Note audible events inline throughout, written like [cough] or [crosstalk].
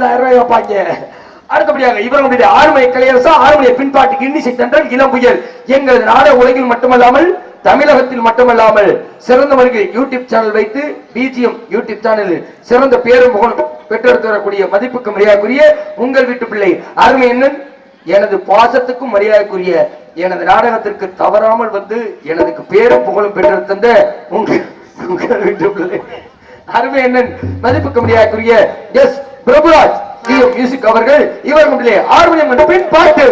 ஐம்பதாயிரம் ரூபாய் வைப்பாங்க. அடுத்தபடியாக இவர்களுடைய ஆறுமை கலையரசா ஆறுமையை பின்பாட்டுக்கு இன்னிசை தன்றல் இளம் புயல். எங்களது நாடக உலகில் மட்டுமல்லாமல் தமிழகத்தில் மட்டுமல்லாமல் சிறந்த முறையில் யூடியூப் சேனல் வைத்து பிஜிஎம் யூடியூப் சேனலில் சிறந்த பேரும் புகழ் பெற்றெடுத்து வரக்கூடிய மதிப்புக்கு மரியாதைக்குரிய உங்கள் வீட்டு பிள்ளை அருமை என்ன எனது பாசத்துக்கும் மரியாதைக்குரிய எனது நாடகத்திற்கு தவறாமல் வந்து எனதுக்கு பேரும் புகழும் பெற்றெடுத்த உங்கள் உங்கள் வீட்டு பிள்ளை. அருமை என்னன் மதிப்புக்கு மரியாதைக்குரிய எஸ். பிரபுராஜ் மியூசிக் அவர்கள் இவர் முன்னிலே ஆர்வம் என்ற பின் பாட்டு.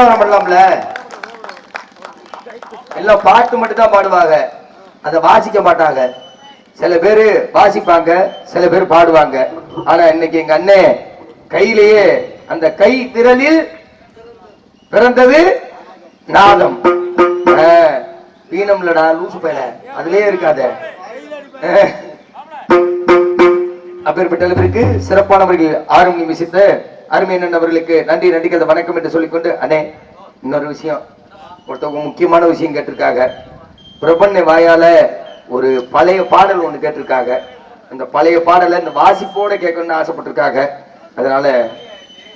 எல்லாம் பண்ணலாம்ல? எல்லாம் பாட்டு மட்டும்தான் பாடுவாங்க. அதை வாசிக்க மாட்டாங்க. சில பேர் வாசிப்பாங்க சில பேர் பாடுவாங்க. ஆனா இன்னைக்கு எங்க அண்ணே கையிலேயே அந்த கை திரளில் பிறந்தது நாதம். வீணம்லடா லூசு பயல. அதுலயே இருக்காத. அப்பேற்பட்ட அளவிற்கு சிறப்பானவர்கள் ஆர்வம் நிமிசித்த அருமையண்ணன் அவர்களுக்கு நன்றி நன்றிகள் வணக்கம் என்று சொல்லிக்கொண்டு அண்ணே இன்னொரு விஷயம். ஒருத்தவங்க முக்கியமான விஷயம் கேட்டிருக்காங்க. பிரபண்ண வாயால ஒரு பழைய பாடல் ஒண்ணு கேட்டிருக்காங்க. அந்த பழைய பாடலை இந்த வாசிப்போட கேட்கணும்னு ஆசைப்பட்டிருக்காங்க. அதனால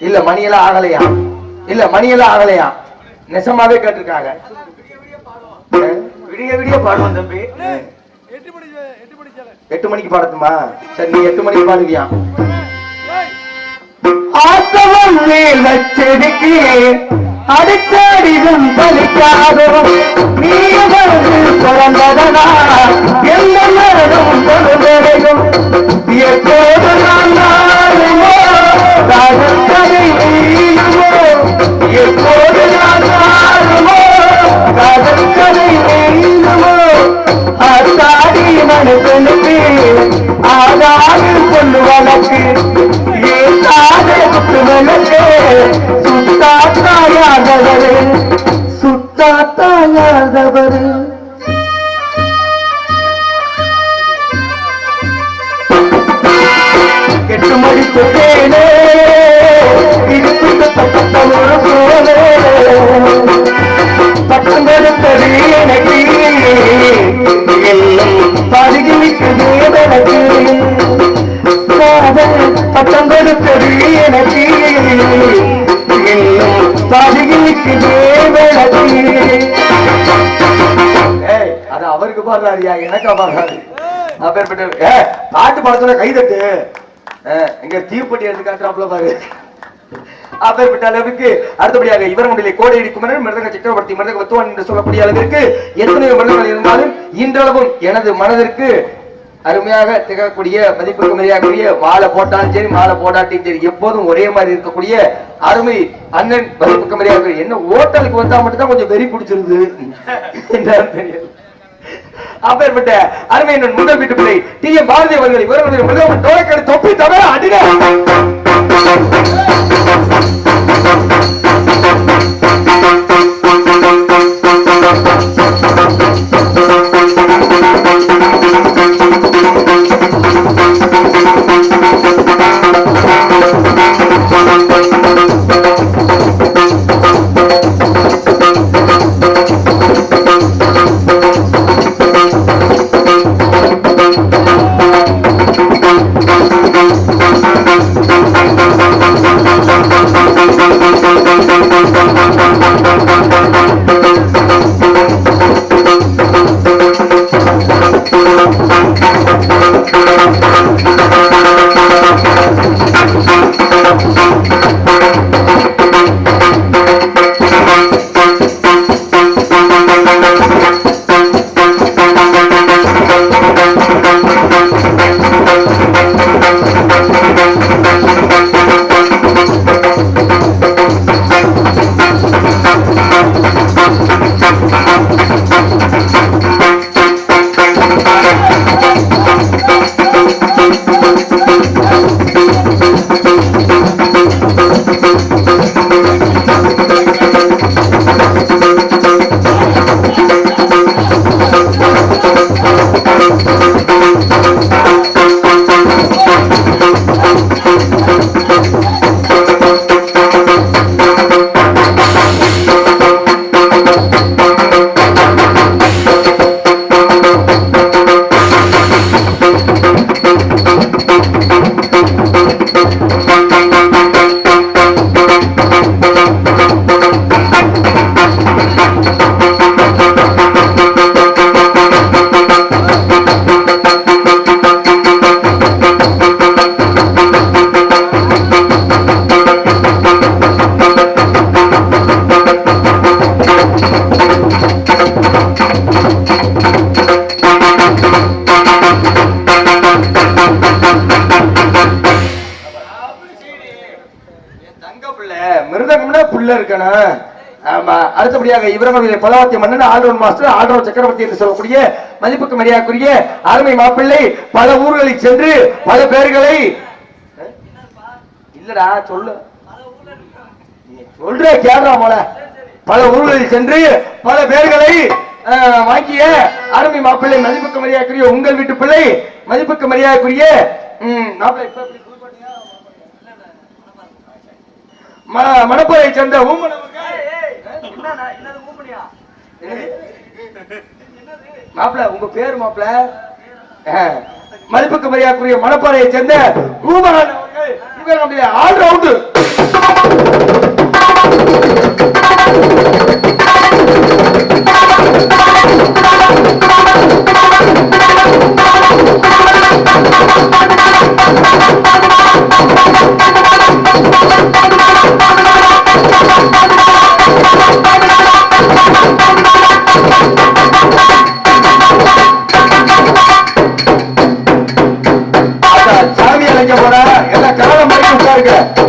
இல்ல மணியெல்லாம் ஆகலையா? இல்ல மணியெல்லாம் ஆகலையா? நெசமாவே கேட்டிருக்காங்க. விடிய விடிய பாடுவோம் தம்பி. எட்டு மணிக்கு பாடட்டுமா? சரி நீ எட்டு மணிக்கு பாடுவியா? ஆசவம் மேல் வச்செடுக்கு அடுத்தடிதும் பலிக்காதோ நீ வந்து பிறந்ததனா எந்த மரணம் தொழுதடையும். எப்போது நான் நாளுமோ அவருக்கு பாடுறாருயா எனக்கா அப்பேற்பட்ட ஏ பாட்டு படத்துல கைதட்டு ஏ, இங்க தீப்பட்டி எடுத்து காட்டுறாப்ல பாரு. அப்பேற்பட்ட அளவுக்கு அடுத்தபடியாக இவர் முன்னிலை கோடையடி குமரன் மிருதங்க சக்கரவர்த்தி மிருதங்க வத்துவான் என்று சொல்லக்கூடிய அளவிற்கு எத்தனையோ மிருதங்கள் இருந்தாலும் இன்றளவும் எனது மனதிற்கு அருமையாக திகழக்கூடிய மதிப்புக்கு மரியாதைக்குரிய மாலை போட்டாலும் சரி மாலை போடாட்டியும் சரி எப்போதும் ஒரே மாதிரி இருக்கக்கூடிய அருமை அண்ணன் மதிப்புக்கு மரியாதை என்ன ஓட்டலுக்கு வந்தா மட்டும்தான் கொஞ்சம் வெறி பிடிச்சிருது [laughs] தெரியல. அப்பேற்பட்ட அருமையின் முதல் வீட்டு பிள்ளை டி எம் பாரதி அவர்கள் இவர்களுடைய முதல்வர் டோலக்கடை தொப்பி தவிர அடின மிருதங்கம்னா புள்ள இருக்கணும். ஆமா அடுத்தபடியாக இவர்களுடைய பலவாத்திய மன்னன் ஆல்ரவுண்ட் மாஸ்டர் ஆல்ரவுண்ட் சக்கரவர்த்தி என்று சொல்லக்கூடிய மதிப்புக்கு மரியாதைக்குரிய அருமை மாப்பிள்ளை பல ஊர்களில் சென்று பல பேர்களை இல்லடா சொல்லு. நீ சொல்ற கேடுறா போல. பல ஊர்களில் சென்று பல பேர்களை வாங்கிய அருமை மாப்பிள்ளை மதிப்புக்கு மரியாதைக்குரிய உங்கள் வீட்டு பிள்ளை மதிப்புக்கு மரியாதைக்குரிய மாப்பிள்ளை இப்ப எப்படி புது பாட்டியா? ம- மணப்பாறை சேர்ந்த ஊமன் மாப்பிள உங்க பேர் மாப்பிள? மதிப்புக்கு மரியாதைக்குரிய மணப்பாறையை சேர்ந்த ஊமன் இவர் நம்முடைய ஆல் ரவுண்டு சாமி எல்லாம் காலம் பண்ணி உட்காருங்க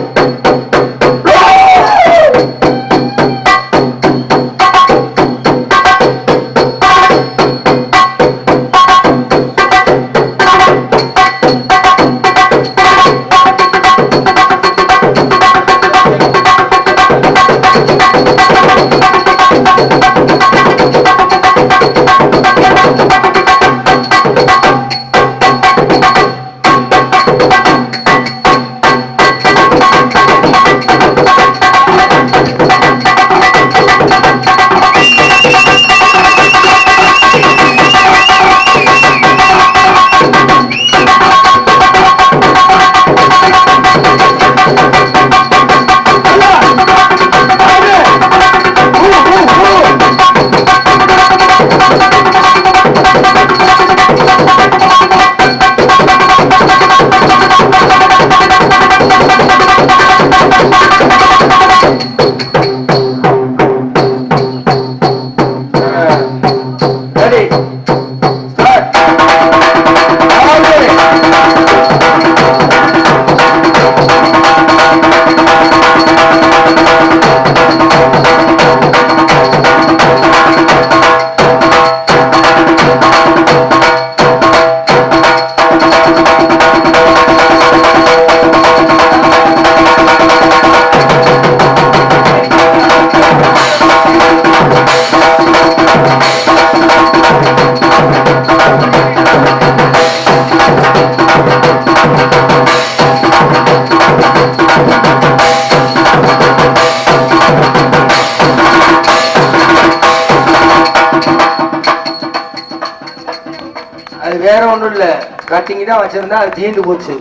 வேற ஒன்றும் இல்லை. கட்டிங் தான் வச்சிருந்தா அது தீண்டு போச்சு.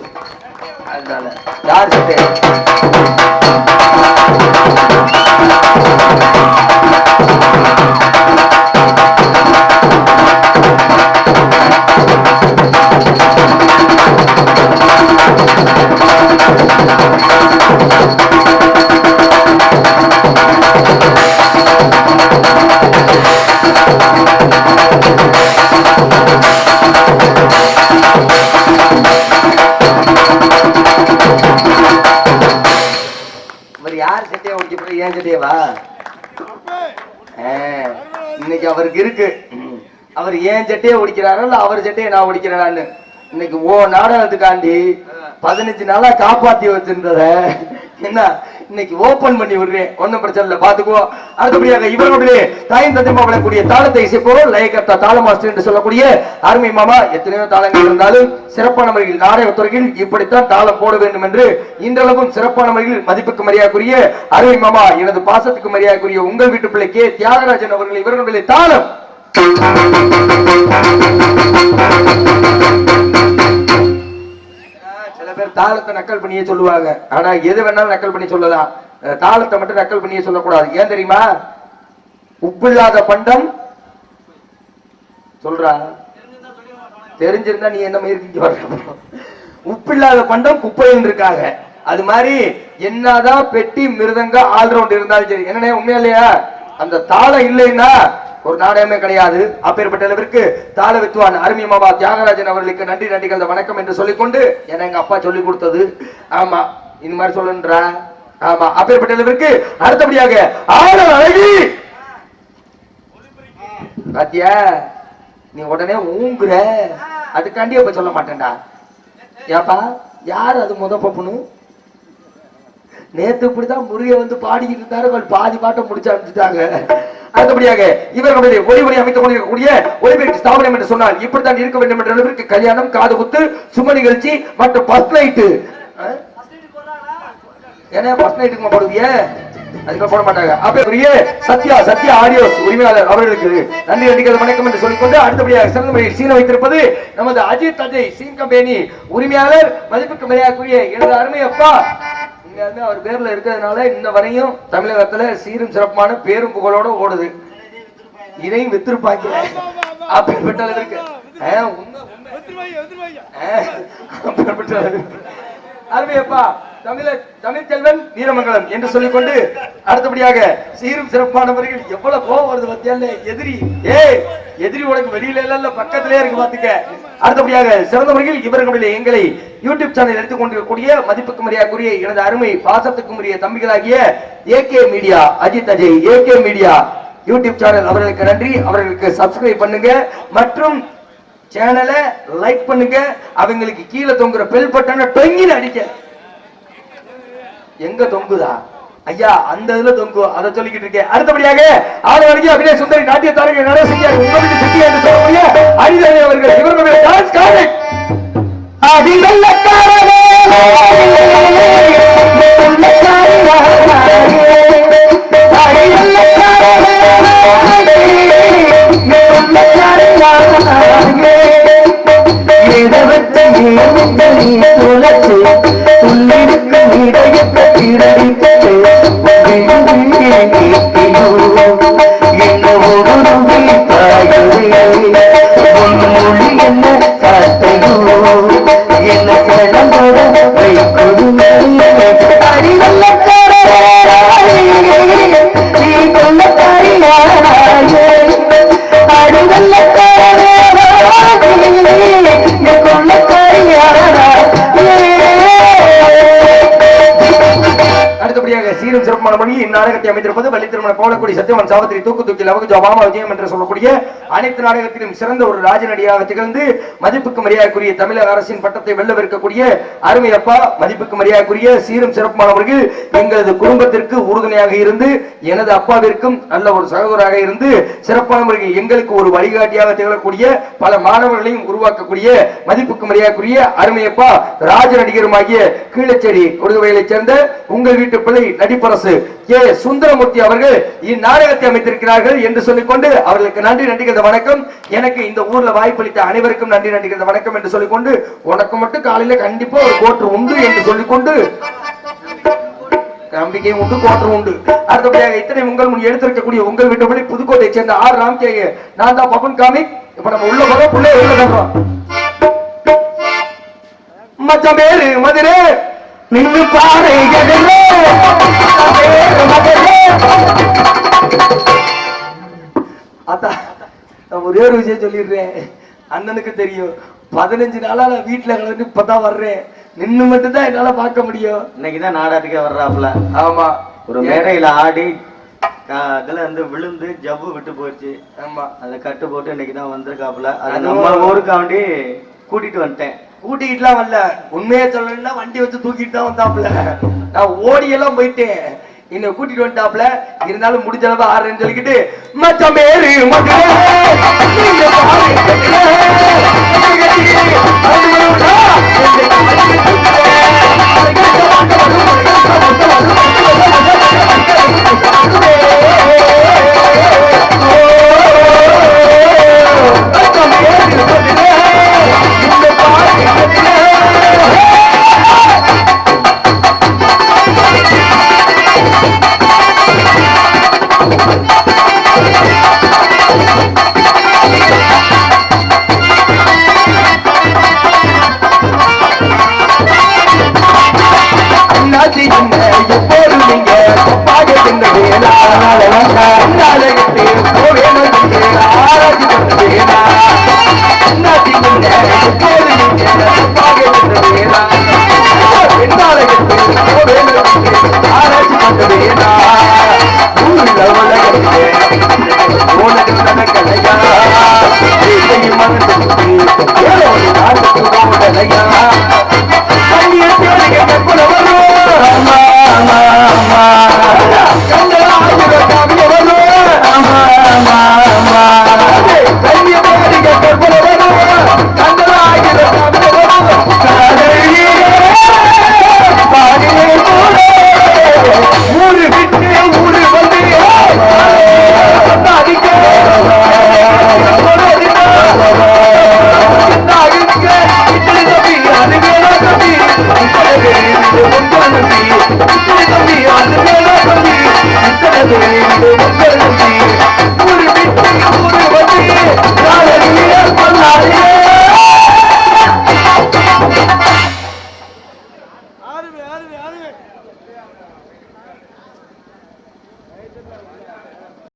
அதனால யார் சட்டை உடைக்க ஏன் இன்னைக்கு அவருக்கு இருக்கு. அவர் ஏன் சட்டையை ஒடிக்கிறாரோ இல்ல அவர் சட்டையை நான் ஒடிக்கிறேனான்னு? இன்னைக்கு ஓ நாடகத்துக்காண்டி பதினஞ்சு நாளா காப்பாத்தி வச்சிருந்தத என்ன? இன்னைக்கு ஓபன் பண்ணி விடுறேன். ஒன்னும் பிரச்சனை இல்ல பாத்துக்கோ அடுத்தபடியாக இவர்களுடைய தாயின் தந்தை விளக்கூடிய தாளத்தை இசைப்போம் லயக்கர்த்தா தாள மாஸ்டர் என்று சொல்லக்கூடிய அருமை மாமா எத்தனையோ தாளங்கள் இருந்தாலும் சிறப்பான முறையில் நாடகத்துறையில் இப்படித்தான் தாளம் போட வேண்டும் என்று இன்றளவும் சிறப்பான முறையில் மதிப்புக்கு மரியாதைக்குரிய அருமை மாமா எனது பாசத்துக்கு மரியாதைக்குரிய உங்கள் வீட்டு பிள்ளைக்கே தியாகராஜன் அவர்கள் இவர்களுடைய தாளம். பேர் தாளத்தை நக்கல் பண்ணியே சொல்லுவாங்க. ஆனா எது வேணாலும் நக்கல் பண்ணி சொல்லலாம். தாளத்தை மட்டும் நக்கல் பண்ணியே சொல்லக்கூடாது. ஏன் தெரியுமா? உப்பில்லாத பண்டம் சொல்றா. தெரிஞ்சிருந்தா நீ என்ன மாதிரி உப்பு இல்லாத பண்டம் குப்பைன்னு இருக்காங்க. அது மாதிரி என்னதான் பெட்டி மிருதங்க ஆல்ரவுண்ட் இருந்தாலும் சரி. என்னண்ணே உண்மையா இல்லையா? அந்த தாளம் இல்லைன்னா ஒரு நாடகமே கிடையாது. அப்பேற்பட்ட அளவிற்கு தாள வித்துவான் அருமை தியாகராஜன் அவர்களுக்கு நன்றி நன்றி கலந்த வணக்கம் என்று சொல்லிக்கொண்டு என எங்க அப்பா சொல்லி கொடுத்தது. ஆமா இந்த மாதிரி சொல்லுன்றா? ஆமா அப்பேற்பட்ட அளவிற்கு அடுத்தபடியாக ஆடல் அழகி! பாத்தியா நீ உடனே ஊங்குற. அதுக்காண்டி அப்ப சொல்ல மாட்டேன்டா. ஏப்பா யார் அது முத பப்புன்னு? நேத்து இப்படிதான் முருக வந்து பாடிக்கிட்டு இருந்தாரு அவள் பாதி பாட்டை முடிச்சு அனுப்பிச்சிட்டாங்க. அடுத்தபடியாக இவர்களுடைய ஒளிமொழி அமைத்துக் கொண்டிருக்கக்கூடிய ஒளிபெருக்கு ஸ்தாபனம் என்று சொன்னால் இப்படித்தான் இருக்க வேண்டும் என்ற அளவிற்கு கல்யாணம் காது குத்து சும நிகழ்ச்சி மற்றும் பஸ் லைட்டு ஏன்னா பஸ் நைட்டுக்கு போடுவிய அதுக்கு போட மாட்டாங்க. அப்ப சத்யா சத்யா ஆடியோஸ் உரிமையாளர் அவர்களுக்கு நன்றி நன்றிகள் வணக்கம் என்று சொல்லிக்கொண்டு அடுத்தபடியாக சிறந்த முறையில் சீன வைத்திருப்பது நமது அஜித் அஜய் சீன் கம்பெனி உரிமையாளர் மதிப்புக்கு மரியாதைக்குரிய எனது அருமை அப்பா. இங்க அவர் பேர்ல இருக்கிறதுனால இன்ன வரையும் தமிழகத்துல சீரும் சிறப்பான பேரும் புகழோட ஓடுது. இதையும் வித்திருப்பாங்க. அப்படிப்பட்ட இருக்கு அருமையப்பா தமிழ தமிழ் செல்வன் வீரமங்கலம் என்று சொல்லிக்கொண்டு அடுத்தபடியாக சீரும் சிறப்பான முறையில் எவ்வளவு கோவம் வருது பத்தியால எதிரி. ஏய் எதிரி உனக்கு வெளியில இல்ல பக்கத்திலே இருக்கு பாத்துக்க. அடுத்தபடியாக சிறந்த முறையில் இவர்களுடைய எங்களை யூடியூப் சேனல் எடுத்துக் கொண்டிருக்கக்கூடிய மதிப்புக்கு மரியாதைக்குரிய எனது அருமை பாசத்துக்கும் உரிய தம்பிகளாகிய AK media Ajith Ajay AK media YouTube channel அவர்களுக்கு நன்றி. அவர்களுக்கு சப்ஸ்கிரைப் பண்ணுங்க. மற்றும் சேனலை லைக் பண்ணுங்க. அவங்களுக்கு கீழே தொங்குற பெல் பட்டனை டொங்கின்னு அடிக்க. எங்க தொங்குதா? ஐயா அந்த இதுல தொங்கு. அதை சொல்லிக்கிட்டு இருக்கேன். அடுத்தபடியாக ஆறு வரைக்கும் அப்படியே சுந்தரி நாட்டிய தாரங்க நடசிங்க உங்களுக்கு வீட்டு சித்தி என்று சொல்லக்கூடிய அரிதலை அவர்கள். இவர்களுடைய டான்ஸ் காலேஜ் அதிகல்லக்காரனே நாடகத்தை அமைத்திருப்பது வள்ளி திருமண கோலக்குடி சத்தியவன் சாவத்திரி தூக்கு தூக்கி லவகு ஜோபாமா விஜயம் என்று சொல்லக்கூடிய அனைத்து நாடகத்திலும் சிறந்த ஒரு ராஜநடியாக திகழ்ந்து மதிப்புக்கு மரியாதைக்குரிய தமிழக அரசின் பட்டத்தை வெல்லவிருக்கக்கூடிய அருமை அப்பா மதிப்புக்கு மரியாதைக்குரிய சீரும் சிறப்புமானவர்கள் எங்களது குடும்பத்திற்கு உறுதுணையாக இருந்து எனது அப்பாவிற்கும் நல்ல ஒரு சகோதராக இருந்து சிறப்பானவர்கள் எங்களுக்கு ஒரு வழிகாட்டியாக திகழக்கூடிய பல மாணவர்களையும் உருவாக்கக்கூடிய மதிப்புக்கு மரியாதைக்குரிய அருமையப்பா ராஜ நடிகருமாகிய கீழச்சேரி கொடுகவையைச் சேர்ந்த உங்கள் வீட்டு பிள்ளை நடிப்பரசு ஏ சுந்தரமூர்த்தி அவர்கள் இந்நாடகத்தை அமைத்திருக்கிறார்கள் என்று சொல்லிக்கொண்டு அவர்களுக்கு நன்றி நன்றிகள் நன்றிகிற வணக்கம். எனக்கு இந்த ஊர்ல வாய்ப்பளித்த அனைவருக்கும் நன்றி நன்றிகிற வணக்கம் என்று சொல்லிக்கொண்டு உனக்கு மட்டும் காலையில கண்டிப்பா ஒரு கோற்று உண்டு என்று சொல்லிக்கொண்டு நம்பிக்கையும் உண்டு கோட்டம் உண்டு. அடுத்தபடியாக இத்தனை உங்கள் முன் எடுத்திருக்கக்கூடிய உங்கள் வீட்டுப்படி புதுக்கோட்டையை சேர்ந்த ஆர். ராம்கே நான் தான் பபன் காமிக் இப்ப நம்ம உள்ள போறோம் பிள்ளை உள்ள போறோம். மச்சமேரு மதுரே நின்று பாரு அதான். நான் ஒரே ஒரு விஷயம் சொல்லிடுறேன். அண்ணனுக்கு தெரியும். பதினஞ்சு நாளா நான் வீட்டுல கலந்து இப்பதான் வர்றேன். நின்னு மட்டும் தான் என்னால பார்க்க முடியும். இன்னைக்கு தான் நாடகத்துக்கே வர்றாப்புல. ஆமா. ஒரு மேடையில ஆடி அதுல இருந்து விழுந்து ஜவ்வு விட்டு போச்சு. ஆமா. அதை கட்டு போட்டு இன்னைக்கு தான் வந்திருக்காப்புல. அது நம்ம ஊருக்காண்டி கூட்டிட்டு வந்துட்டேன். கூட்டிக்கிட்டுலாம் வரல. உண்மையை சொல்லணும்னா வண்டி வச்சு தூக்கிட்டு தான் வந்தாப்புல. நான் ஓடி எல்லாம் போயிட்டேன். என்ன கூட்டிட்டு வந்துட்டாப்ல இருந்தாலும் முடிஞ்ச அளவு ஆடுறேன்னு சொல்லிக்கிட்டு மச்சமேரி மச்சமேரி